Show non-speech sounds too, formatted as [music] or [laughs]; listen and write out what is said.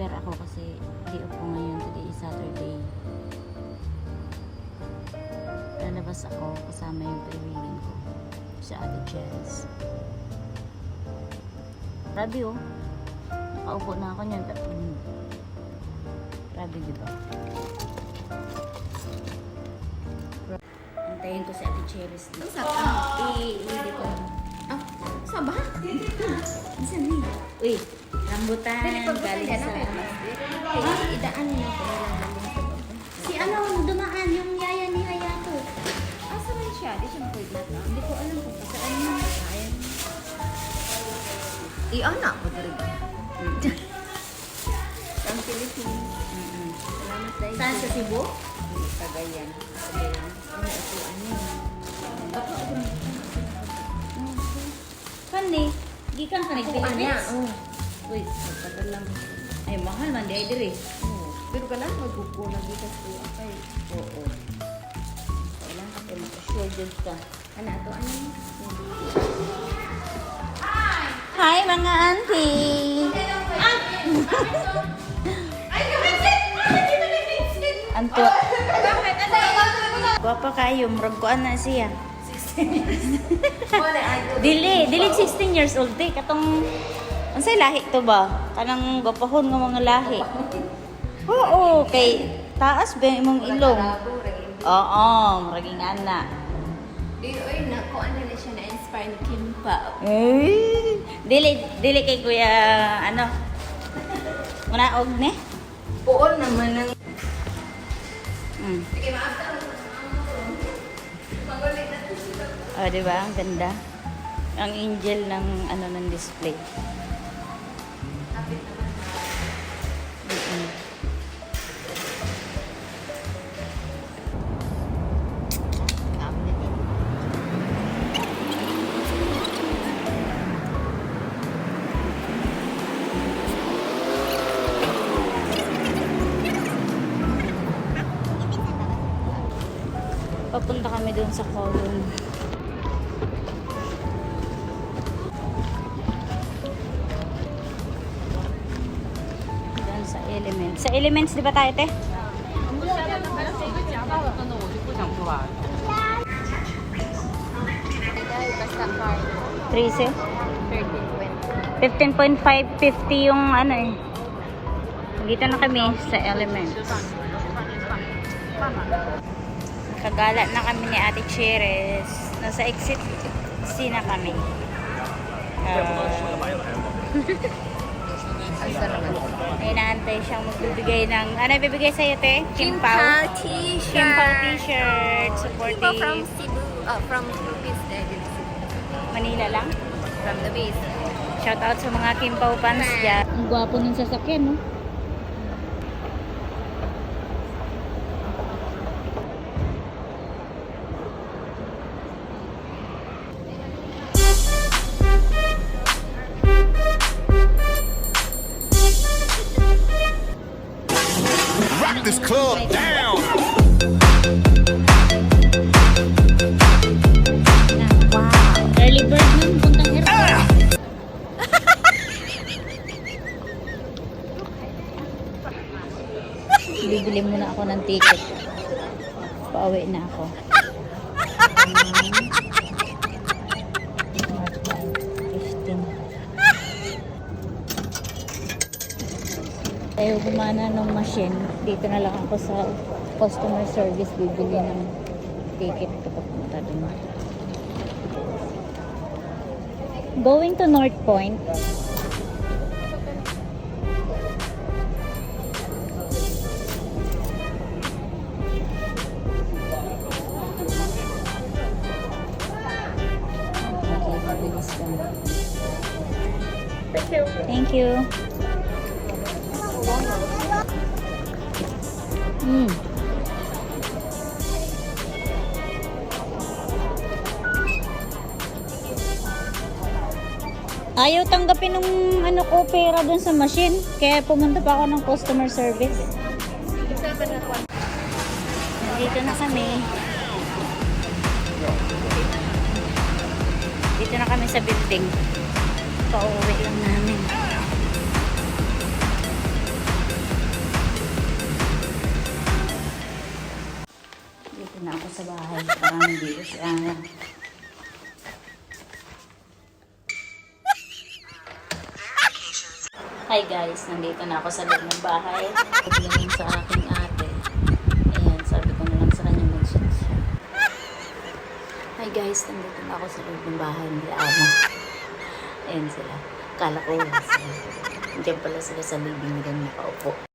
prepare ako kasi day off ko ngayon. Today is Saturday. Lalabas ako kasama yung kaibigan ko. Si Ate Chels. Grabe oh. Nakaupo na ako niyan. Mm. Grabe diba? Antayin ko si Ate Cheris dito. Sa ka? I-hindi ko. Ah, sa ba? Ni? Uy, rambutan. Dali ko Galing yan. sa... Ay, idaan niyo ko na lang galing sa baba. Si ano, dumaan yung yaya ni Hayato. Asa man siya? Di siya pwede na. Hindi ko alam kung [laughs] saan yun. Ayan. I-anak ko dali ba? From Philippines. Salamat dahil. Saan sa Cebu? Cagayan. Cagayan. Ano ito? Ano yun? Ako, ako. Kani, gikan ka Ako, ana. nag-Philippines. Oh. Uy, Pagkatalang. ay mahal man di ay dire. Oh. Pero ka lang magkuko na dito sa akay. Oo. Kailangan ka mag-assure dyan ka. Ano ito? Ano yun? Hi mga auntie! Anto. Guwapa kayo, murag ko na siya. Dili, dili 16 years old di katong unsay lahi to ba? Kanang gapahon nga mga lahi. [laughs] Oo, kay taas ba imong ilong? Oo, muraging ana. Di, oy, naku, ano na siya na-inspire ni Kim Pao. Eh, dili dili kay kuya ano? Muna og ne? Puon naman ng... Mm. Sige, maafta sila. Oh, di ba? Ang ganda. Ang angel ng ano ng display. Papunta kami doon sa column. Sa elements, di ba tayo, te? 13? 13.20. 15.550 yung ano eh. Dito na kami sa elements. Kagala na kami ni Ate Cheres. Nasa exit C na kami. Ah, [laughs] Ang sarap. may inaantay siyang magbibigay ng... Ano ibibigay sa'yo, te? Kimpao t-shirt. Kimpaw t-shirt. People Supporting from Cebu. Uh, from Philippines. Manila lang. From the base. Shout out sa mga Kimpaw fans dyan. Ang gwapo ng sasakyan, no? This club down. Early bird nun, puntang airport. Bibili muna ako ng ticket. Pauwi na ako. [laughs] Tayo gumana ng machine. Dito na lang ako sa customer service bibili ng ticket kapag punta dun. Going to North Point. Okay. Thank you. Mm. Ayaw tanggapin ng ano ko pera dun sa machine. Kaya pumunta pa ako ng customer service. Nandito na kami. Dito na kami sa building. Pauwi lang namin. Sa bahay. Parang hindi ko siya. Hi guys, nandito na ako sa loob ng bahay. Pagdating sa aking ate. Ayan, sabi ko na lang sa kanya mag-chat siya. Hi guys, nandito na ako sa loob ng bahay nila amo. Ayan sila. Kala ko wala sila. Diyan pala sila sa living room nakaupo.